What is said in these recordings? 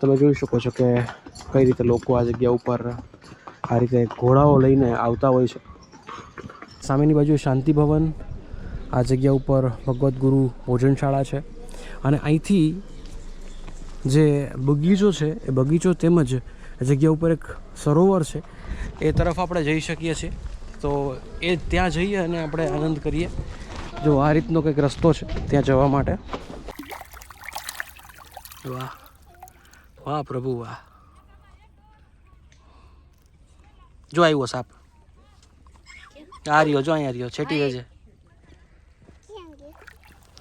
તમે જોઈ શકો છો કે કઈ રીતે લોકો આ જગ્યા ઉપર આ રીતે ઘોડાઓ લઈને આવતા હોય છે. સામેની બાજુ શાંતિ ભવન, આ જગ્યા ઉપર ભગવદ્ ગુરુ ભોજનશાળા છે. અને અહીંથી જે બગીચો છે, એ બગીચો તેમજ જગ્યા ઉપર એક સરોવર છે, એ તરફ આપણે જઈ શકીએ છીએ. તો એ ત્યાં જઈએ અને આપણે આનંદ કરીએ. જો આ રીતનો કંઈક રસ્તો છે ત્યાં જવા માટે. વાહ વાહ પ્રભુ વાહ. જો આવ્યો સાપ. આ રહ્યો જો અહીંયા રહ્યો. છેટી રહેજે.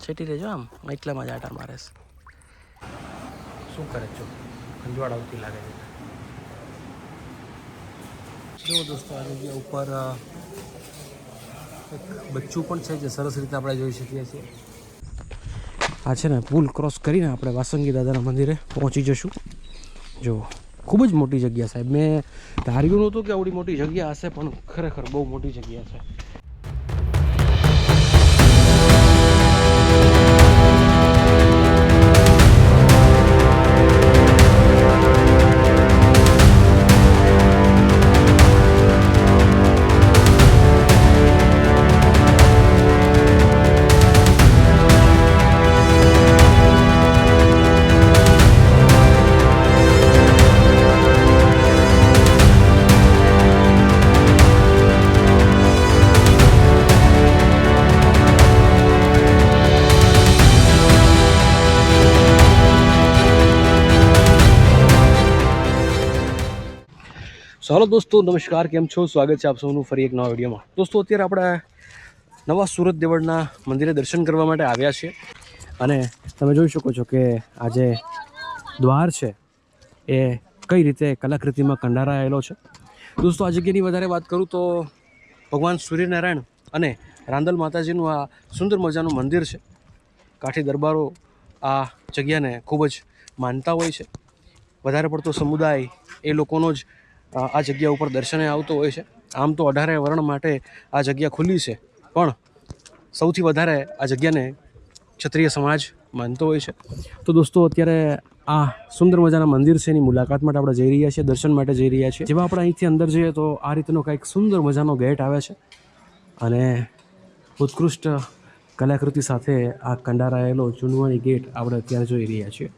છેટી રહેજો આમ. એટલામાં જ આટા મારે શું કરે છો? ખંજવાળ આવતી લાગે છે. જો દોસ્તો આ જગ્યા ઉપર એક બચ્ચું પણ છે જે સરસ રીતે આપણે જોઈ શકીએ છીએ. આ છે ને પુલ ક્રોસ કરીને આપણે વાસંગી દાદાના મંદિરે પહોંચી જશું. જો, ખૂબ જ મોટી જગ્યા સાહેબ. મેં ધાર્યું નહોતું કે આવડી મોટી જગ્યા હશે, પણ ખરેખર બહુ મોટી જગ્યા છે. ચાલો દોસ્તો નમસ્કાર કેમ છો સ્વાગત છે આપ સૌનું ફરી એક નવા વિડીયોમાં દોસ્તો અત્યારે આપણે નવા સુરત દેવળના મંદિરે દર્શન કરવા માટે આવ્યા છીએ અને તમે જોઈ શકો છો કે આ જે દ્વાર છે, એ કઈ રીતે કલાકૃતિમાં કંડારાયેલો છે. દોસ્તો, આ જગ્યાની વધારે વાત કરું તો ભગવાન સૂર્યનારાયણ અને રાંદલ માતાજીનું આ સુંદર મજાનું મંદિર છે. કાઠી દરબારો આ જગ્યાને ખૂબ જ માનતા હોય છે. વધારે પડતો સમુદાય એ લોકોનો જ આ જગ્યા ઉપર દર્શને આવતો હોય છે. આમ તો અઢારે વર્ણ માટે આ જગ્યા ખુલ્લી છે. પણ સૌથી વધારે આ જગ્યાને ક્ષત્રિય સમાજ માનતો હોય છે. તો દોસ્તો, અત્યારે આ સુંદર મજાના મંદિર છે એની મુલાકાત માટે આપણે જઈ રહ્યા છીએ, દર્શન માટે જઈ રહ્યા છીએ. જેવા આપણે અહીંથી અંદર જઈએ તો આ રીતનો કંઈક સુંદર મજાનો ગેટ આવે છે. અને ઉત્કૃષ્ટ કલાકૃતિ સાથે આ કંડારાયેલો ચૂનવાણી ગેટ આપણે અત્યારે જોઈ રહ્યા છીએ.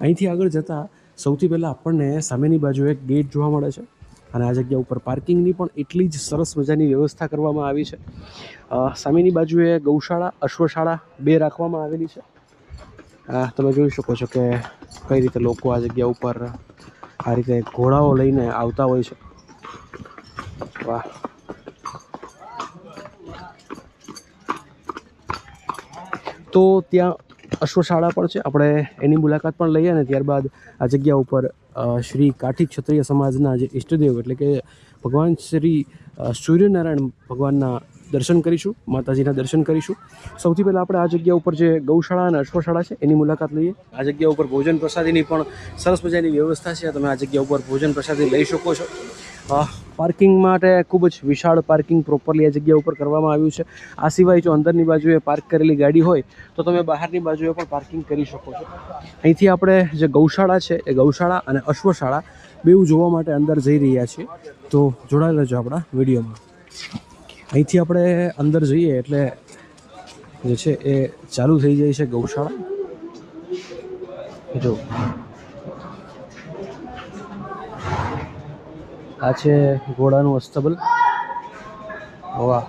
અહીંથી આગળ જતાં સૌથી પહેલાં આપણને સામેની બાજુ એક ગેટ જોવા મળે છે. અને આ જગ્યા ઉપર પાર્કિંગની પણ એટલી જ સરસ મજાની વ્યવસ્થા કરવામાં આવી છે. સામેની બાજુએ ગૌશાળા, અશ્વશાળા બે રાખવામાં આવેલી છે. તમે જોઈ શકો છો કે કઈ રીતે લોકો આ જગ્યા ઉપર આ રીતે ઘોડાઓ લઈને આવતા હોય છે. વાહ. તો ત્યાં અશ્વશાળા પણ છે. આપણે એની મુલાકાત પણ લઈએ અને ત્યારબાદ આ જગ્યા ઉપર શ્રી કાઠી ક્ષત્રિય સમાજના જે ઈષ્ટદેવ એટલે કે ભગવાન શ્રી સૂર્યનારાયણ ભગવાનના દર્શન કરીશું, માતાજીના દર્શન કરીશું. સૌથી પહેલાં આપણે આ જગ્યા ઉપર જે ગૌશાળા અને અશ્વશાળા છે, એની મુલાકાત લઈએ. આ જગ્યા ઉપર ભોજન પ્રસાદીની પણ સરસ મજાની વ્યવસ્થા છે. તમે આ જગ્યા ઉપર ભોજન પ્રસાદી લઈ શકો છો. પાર્કિંગ માટે ખૂબ જ વિશાળ પાર્કિંગ પ્રોપરલી આ જગ્યા ઉપર કરવામાં આવ્યું છે. આ સિવાય જો અંદરની બાજુએ પાર્ક કરેલી ગાડી હોય, તો તમે બહારની બાજુએ પણ પાર્કિંગ કરી શકો છો. અહીંથી આપણે જે ગૌશાળા છે, એ ગૌશાળા અને અશ્વશાળા બેઉ જોવા માટે અંદર જઈ રહ્યા છીએ. તો જોડાયેલા રહેજો આપણા વિડીયોમાં. અહીંથી આપણે અંદર જઈએ એટલે જે છે એ ચાલુ થઈ જાય છે ગૌશાળા. જો. આ છે ઘોડાનું અસ્તબલ વાહ.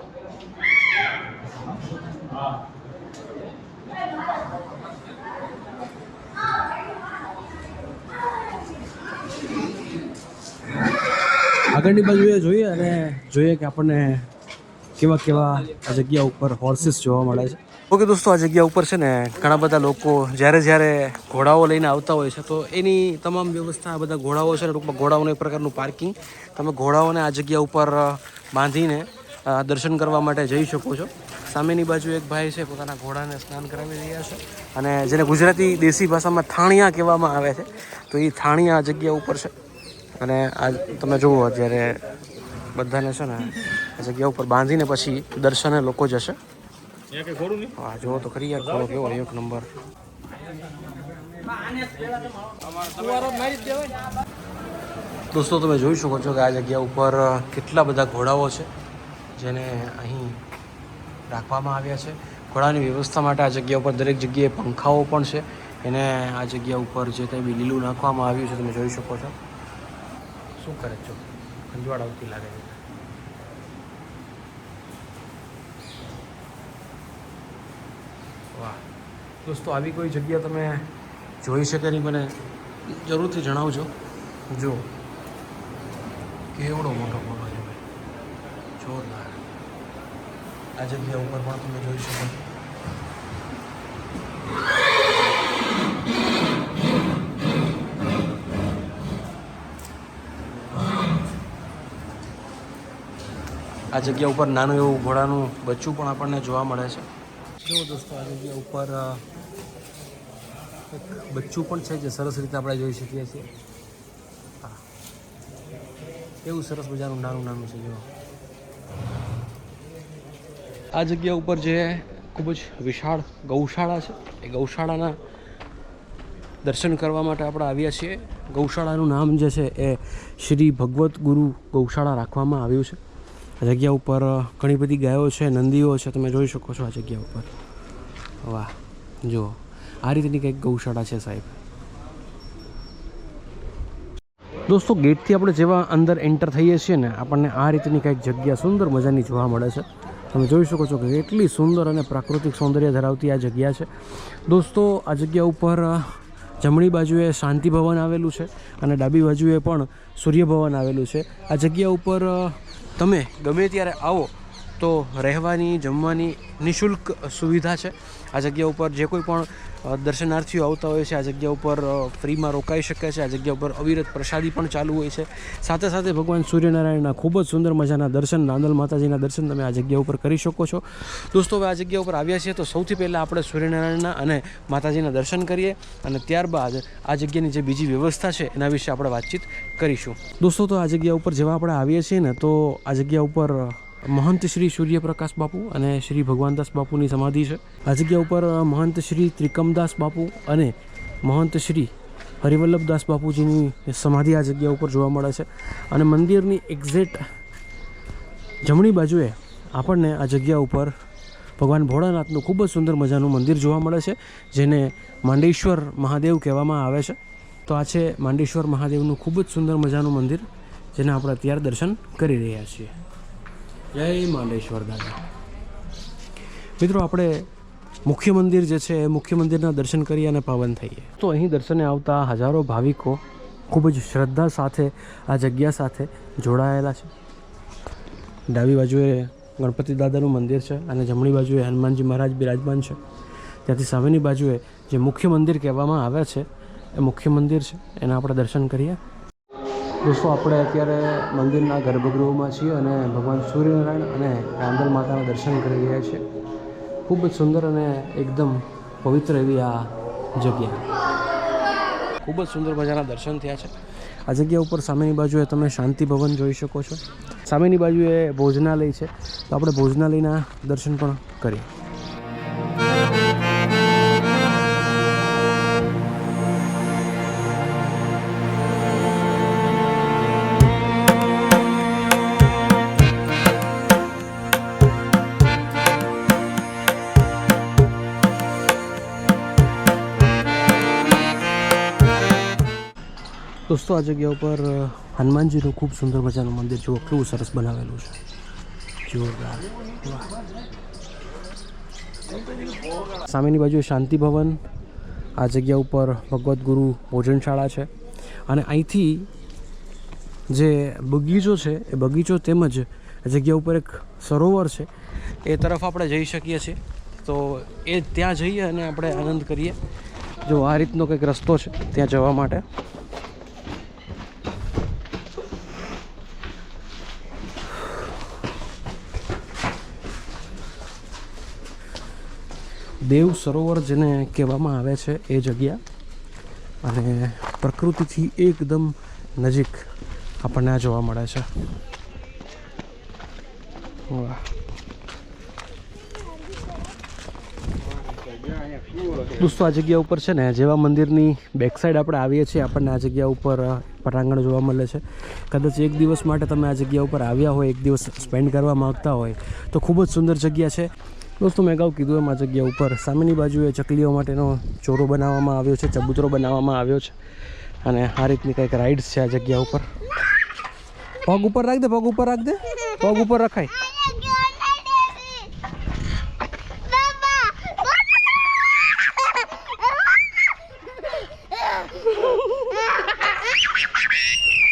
આગળની બાજુએ જોઈએ અને જોઈએ કે આપણને કેવા કેવા જગ્યા ઉપર હોર્સિસ જોવા મળે છે. ઓકે દોસ્તો, આ જગ્યા ઉપર છે ને ઘણા બધા લોકો જ્યારે જ્યારે ઘોડાઓ લઈને આવતા હોય છે, તો એની તમામ વ્યવસ્થા, આ બધા ઘોડાઓ છે ટૂંકમાં ઘોડાઓનું એક પ્રકારનું પાર્કિંગ તમે ઘોડાઓને આ જગ્યા ઉપર બાંધીને દર્શન કરવા માટે જઈ શકો છો. સામેની બાજુ એક ભાઈ છે, પોતાના ઘોડાને સ્નાન કરાવી રહ્યા છે અને જેને ગુજરાતી દેશી ભાષામાં થાણિયા કહેવામાં આવે છે, તો એ થાણિયા આ જગ્યા ઉપર છે. અને આ તમે જુઓ, અત્યારે બધાને છે ને આ જગ્યા ઉપર બાંધીને પછી દર્શને લોકો જશે. હા જો તો ખરી યાર કેવો એક નંબર. દોસ્તો, તમે જોઈ શકો છો કે આ જગ્યા ઉપર કેટલા બધા ઘોડાઓ છે, જેને અહીં રાખવામાં આવ્યા છે. ઘોડાની વ્યવસ્થા માટે આ જગ્યા ઉપર દરેક જગ્યાએ પંખાઓ પણ છે. એને આ જગ્યા ઉપર જે કંઈ બી લીલું નાખવામાં આવ્યું છે, તમે જોઈ શકો છો. શું કરે છો? ખંજવાળ આવતી લાગે છે. દોસ્તો આવી કોઈ જગ્યા તમે જોઈ શકે નહીં? મને જરૂરથી જણાવજો. જો. કેવડો મોટો ફોટો છે ભાઈ? જોરદાર. આ જગ્યા ઉપર પણ તમે જોઈ શકો. આ જગ્યા ઉપર નાનું એવું ઘોડાનું બચ્ચું પણ આપણને જોવા મળે છે. જો દોસ્તો આ જગ્યા ઉપર એક બચ્ચું પણ છે જે સરસ રીતે આપણે જોઈ શકીએ છીએ. એવું સરસ મજાનું નાનું નાનું છે જો. આ જગ્યા ઉપર જે ખૂબ જ વિશાળ ગૌશાળા છે, એ ગૌશાળાના દર્શન કરવા માટે આપણે આવ્યા છીએ. ગૌશાળાનું નામ જે છે એ શ્રી ભગવત ગુરુ ગૌશાળા રાખવામાં આવ્યું છે. આ જગ્યા ઉપર ઘણી બધી ગાયો છે, નંદીઓ છે, તમે જોઈ શકો છો આ જગ્યા ઉપર. વાહ, જુઓ. આ રીતની કંઈક ગૌશાળા છે સાહેબ. દોસ્તો, ગેટથી આપણે જેવા અંદર એન્ટર થઈએ છીએ ને, આપણને આ રીતની કંઈક જગ્યા સુંદર મજાની જોવા મળે છે. તમે જોઈ શકો છો કે કેટલી સુંદર અને પ્રાકૃતિક સૌંદર્ય ધરાવતી આ જગ્યા છે. દોસ્તો, આ જગ્યા ઉપર જમણી બાજુએ શાંતિ ભવન આવેલું છે અને ડાબી બાજુએ પણ સૂર્યભવન આવેલું છે. આ જગ્યા ઉપર તમે ગમે ત્યારે આવો તો રહેવાની, જમવાની નિઃશુલ્ક સુવિધા છે. આ જગ્યા ઉપર જે કોઈ પણ દર્શનાર્થીઓ આવતા હોય છે, આ જગ્યા ઉપર ફ્રીમાં રોકાઈ શકે છે, આ જગ્યા ઉપર અવિરત પ્રસાદી પણ ચાલુ હોય છે. સાથે સાથે ભગવાન સૂર્યનારાયણના ખૂબ જ સુંદર મજાના દર્શન, નાંદલ માતાજીના દર્શન તમે આ જગ્યા ઉપર કરી શકો છો. દોસ્તો, હવે આ જગ્યા ઉપર આવ્યા છીએ તો સૌથી પહેલાં આપણે સૂર્યનારાયણના અને માતાજીના દર્શન કરીએ અને ત્યારબાદ આ જગ્યાની જે બીજી વ્યવસ્થા છે એના વિશે આપણે વાતચીત કરીશું. દોસ્તો, તો આ જગ્યા ઉપર જેવા આપણે આવીએ છીએ ને, તો આ જગ્યા ઉપર મહંત શ્રી સૂર્યપ્રકાશ બાપુ અને શ્રી ભગવાનદાસ બાપુની સમાધિ છે. આ જગ્યા ઉપર મહંત શ્રી ત્રિકમદાસ બાપુ અને મહંત શ્રી હરિવલ્લભદાસ બાપુજીની સમાધિ આ જગ્યા ઉપર જોવા મળે છે. અને મંદિરની એક્ઝેક્ટ જમણી બાજુએ આપણને આ જગ્યા ઉપર ભગવાન ભોળાનાથનું ખૂબ જ સુંદર મજાનું મંદિર જોવા મળે છે, જેને માંડેશ્વર મહાદેવ કહેવામાં આવે છે. તો આ છે માંડેશ્વર મહાદેવનું ખૂબ જ સુંદર મજાનું મંદિર, જેને આપણે અત્યારે દર્શન કરી રહ્યા છીએ. જય માંડેશ્વર દાદા. મિત્રો, આપણે મુખ્ય મંદિર જે છે, એ મુખ્ય મંદિરના દર્શન કરી અને પાવન થઈએ. તો અહીં દર્શને આવતા હજારો ભાવિકો ખૂબ જ શ્રદ્ધા સાથે આ જગ્યા સાથે જોડાયેલા છે. ડાબી બાજુએ ગણપતિ દાદાનું મંદિર છે અને જમણી બાજુએ હનુમાનજી મહારાજ બિરાજમાન છે. ત્યાંથી સામેની બાજુએ જે મુખ્ય મંદિર કહેવામાં આવે છે, એ મુખ્ય મંદિર છે. એના આપણે દર્શન કરીએ. દોસ્તો, આપણે અત્યારે મંદિરના ગર્ભગૃહમાં છીએ અને ભગવાન સૂર્યનારાયણ અને રાંદલ માતાના દર્શન કરી રહ્યા છીએ ખૂબ જ સુંદર અને એકદમ પવિત્ર એવી આ જગ્યા. ખૂબ જ સુંદર મજાના દર્શન થયા છે. આ જગ્યા ઉપર સામેની બાજુએ તમે શાંતિ ભવન જોઈ શકો છો. સામેની બાજુએ ભોજનાલય છે. તો આપણે ભોજનાલયના દર્શન પણ કરીએ. દોસ્તો, આ જગ્યા ઉપર હનુમાનજીનું ખૂબ સુંદર મજાનું મંદિર જુઓ, કેવું સરસ બનાવેલું છે. જોરદાર. સામેની બાજુ શાંતિ ભવન, આ જગ્યા ઉપર ભગવદ્ ગુરુ ભોજનશાળા છે. અને અહીંથી જે બગીચો છે, એ બગીચો તેમજ જગ્યા ઉપર એક સરોવર છે, એ તરફ આપણે જઈ શકીએ છીએ. તો એ ત્યાં જઈએ અને આપણે આનંદ કરીએ. જો આ રીતનો કંઈક રસ્તો છે ત્યાં જવા માટે. દેવ સરોવર જેને કહેવામાં આવે છે એ જગ્યા. અને પ્રકૃતિથી એકદમ નજીક આપણને આ જોવા મળે છે. વાહ. દોસ્તો, આ જગ્યા ઉપર છે ને, જેવા મંદિરની બેક સાઈડ આપણે આવીએ છીએ, આપણને આ જગ્યા ઉપર પટાંગણ જોવા મળે છે. કદાચ એક દિવસ માટે તમે આ જગ્યા ઉપર આવ્યા હોય, એક દિવસ સ્પેન્ડ કરવા માંગતા હોય, તો ખૂબ જ સુંદર જગ્યા છે. દોસ્તો, મેં અગાઉ કીધું આ જગ્યા ઉપર સામેની બાજુએ ચકલીઓ માટેનો ચોરો બનાવવામાં આવ્યો છે, ચબૂતરો બનાવવામાં આવ્યો છે. અને આ રીતની કંઈક રાઇડ્સ છે આ જગ્યા ઉપર. પગ ઉપર રાખ દે, પગ ઉપર રાખ દે. પગ ઉપર રખાય.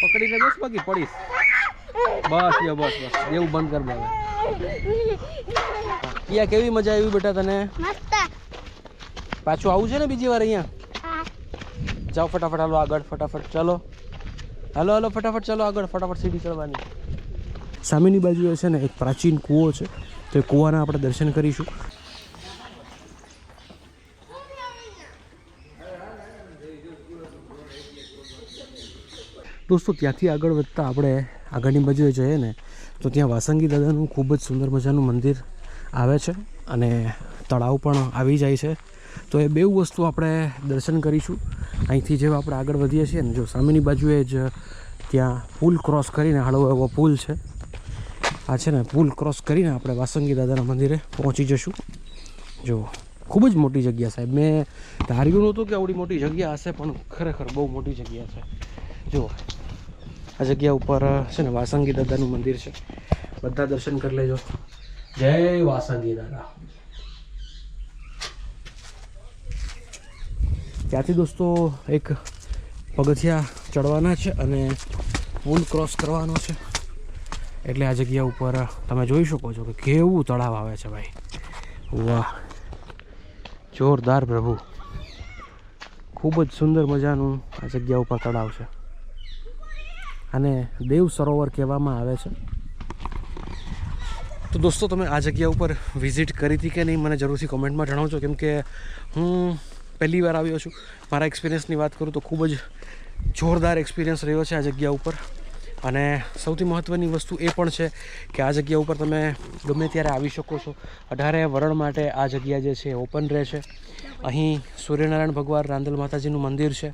પકડીને બસ બાકી પડીશ. બસ બસ બસ. એવું બંધ કર દે હવે કેવી મજા આવી બેટા તને? પાછું આવું છે ને બીજી વાર અહીંયા? જાઓ ફટાફટ હાલો આગળ ફટાફટ ચાલો. હાલો હાલો ફટાફટ ચાલો આગળ ફટાફટ સીડી ચડવાની. સામેની બાજુએ છે ને એક પ્રાચીન કૂવો છે. તો એ કૂવાના આપણે દર્શન કરીશું. દોસ્તો ત્યાંથી આગળ વધતા આપણે આગળની બાજુએ જઈએ ને તો ત્યાં વાસંગી દાદાનું ખૂબ જ સુંદર મજાનું મંદિર આવે છે અને તળાવ પણ આવી જાય છે. તો એ બેઉ વસ્તુ આપણે દર્શન કરીશું. અહીંથી જેવા આપણે આગળ વધીએ છીએ ને જો સામેની બાજુએ જ ત્યાં પુલ ક્રોસ કરીને હળવો એવો પુલ છે. આ છે ને પુલ ક્રોસ કરીને આપણે વાસંગી દાદાના મંદિરે પહોંચી જશું. જો ખૂબ જ મોટી જગ્યા સાહેબ. મેં ધાર્યું નહોતું કે આવડી મોટી જગ્યા હશે, પણ ખરેખર બહુ મોટી જગ્યા છે. જુઓ આ જગ્યા ઉપર છે ને વાસંગી દાદાનું મંદિર છે. બધા દર્શન કરી લેજો. જય વાસંગી દાદા. ત્યાંથી દોસ્તો એક પગથિયા ચડવાના છે અને પુલ ક્રોસ કરવાનો છે. એટલે આ જગ્યા ઉપર તમે જોઈ શકો છો કે કેવું તળાવ આવે છે ભાઈ. વાહ. જોરદાર પ્રભુ. ખૂબ જ સુંદર મજાનું આ જગ્યા ઉપર તળાવ છે. અને દેવ સરોવર કહેવામાં આવે છે. તો દોસ્તો, તમે આ જગ્યા ઉપર વિઝિટ કરી હતી કે નહીં? મને જરૂરથી કોમેન્ટમાં જણાવજો, કેમ કે હું પહેલી વાર આવ્યો છું. મારા એક્સપિરિયન્સની વાત કરું તો ખૂબ જ જોરદાર એક્સપિરિયન્સ રહ્યો છે આ જગ્યા ઉપર. અને સૌથી મહત્ત્વની વસ્તુ એ પણ છે કે આ જગ્યા ઉપર તમે ગમે ત્યારે આવી શકો છો. અઢારે વરણ માટે આ જગ્યા જે છે ઓપન રહેશે અહીં સૂર્યનારાયણ ભગવાન રાંદલ માતાજીનું મંદિર છે.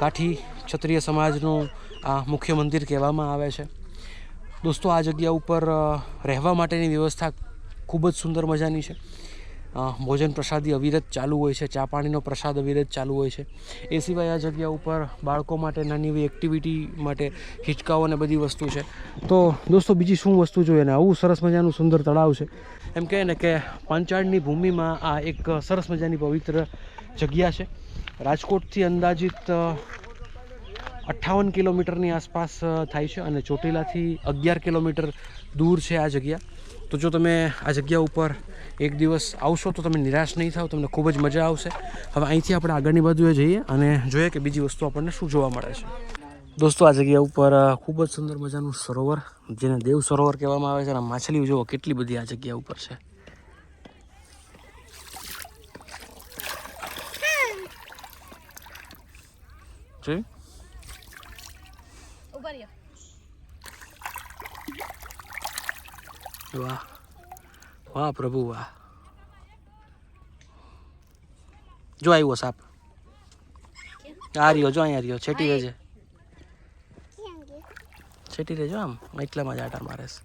કાઠી ક્ષત્રિય સમાજનું આ મુખ્ય મંદિર કહેવામાં આવે છે. દોસ્તો, આ જગ્યા ઉપર રહેવા માટેની વ્યવસ્થા ખૂબ જ સુંદર મજાની છે. ભોજન પ્રસાદી અવિરત ચાલુ હોય છે, ચા પાણીનો પ્રસાદ અવિરત ચાલુ હોય છે. એ સિવાય આ જગ્યા ઉપર બાળકો માટે નાની એવી એક્ટિવિટી માટે હિંચકાઓ અને બધી વસ્તુ છે. તો, દોસ્તો, બીજી શું વસ્તુ જોઈએ ને? આવું સરસ મજાનું સુંદર તળાવ છે. એમ કહે ને કે પાંચાળની ભૂમિમાં આ એક સરસ મજાની પવિત્ર જગ્યા છે. રાજકોટથી અંદાજિત અઠ્ઠાવન કિલોમીટરની આસપાસ થાય છે અને ચોટીલાથી અગિયાર કિલોમીટર દૂર છે આ જગ્યા. તો જો તમે આ જગ્યા ઉપર એક દિવસ આવશો તો તમે નિરાશ નહીં થાવ, તમને ખૂબ જ મજા આવશે. હવે અહીંથી આપણે આગળની બાજુએ જઈએ અને જોઈએ કે બીજી વસ્તુ આપણને શું જોવા મળે છે. દોસ્તો, આ જગ્યા ઉપર ખૂબ જ સુંદર મજાનું સરોવર, જેને દેવ સરોવર કહેવામાં આવે છે અને માછલીઓ જુઓ કેટલી બધી આ જગ્યા ઉપર છે. જોયું? વાહ. વાહ પ્રભુ વાહ. જો આવ્યો સાપ. આ રહ્યો જો અહીંયા રહ્યો. છેટી રહેજે. છેટી રહેજો આમ. એટલામાં જ આટા મારે છે.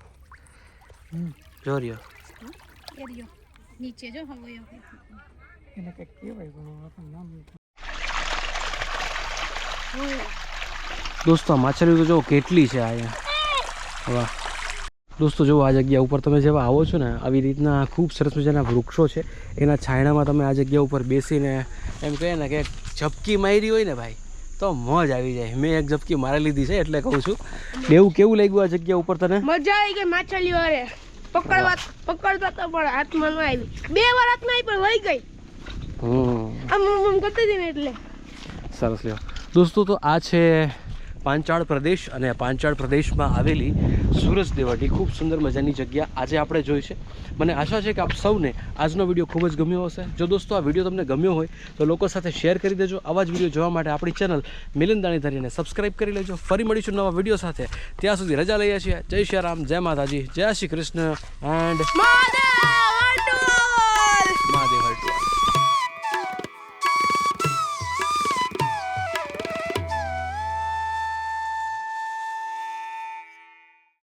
જો રહ્યો. નીચે જો હવે દોસ્તો આ માછલીઓ તો જો કેટલી છે અહીંયા. વાહ. દોસ્તો જો આ જગ્યા ઉપર તમે જેવા આવો છો ને આવી રીતના ખૂબ સરસ મજાના વૃક્ષો છે. એના છાંયડામાં તમે આ જગ્યા ઉપર બેસીને એમ કહે ને કે ઝપકી મારી હોય ને ભાઈ તો મોજ આવી જાય. મેં એક ઝપકી મારી લીધી છે એટલે કહું છું. એવું કેવું લાગ્યું આ જગ્યા ઉપર તને? મજા આવી ગઈ માછલીઓ અરે પકડવા પકડતા તો પણ હાથમાં ન આવી. બે વાર હાથમાં આવી પણ વહી ગઈ. હમ. આમ કરતી હતી ને એટલે. સરસ લ્યો. દોસ્તો તો આ છે પાંચાળ પ્રદેશ અને પાંચાળ પ્રદેશમાં આવેલી સુરજ દેવાડી ખૂબ સુંદર મજાની જગ્યા આજે આપણે જોઈ છે. મને આશા છે કે આપ સૌને આજનો વીડિયો ખૂબ જ ગમ્યો હશે. જો દોસ્તો આ વીડિયો તમને ગમ્યો હોય, તો લોકો સાથે શેર કરી દેજો. આવા જ વીડિયો જોવા માટે આપણી ચેનલ મિલન દાણીધારીને સબસ્ક્રાઈબ કરી લેજો. ફરી મળીશું નવા વીડિયો સાથે. ત્યાં સુધી રજા લઈએ છીએ. જય શ્રી રામ, જય માતાજી, જય શ્રી કૃષ્ણ, એન્ડ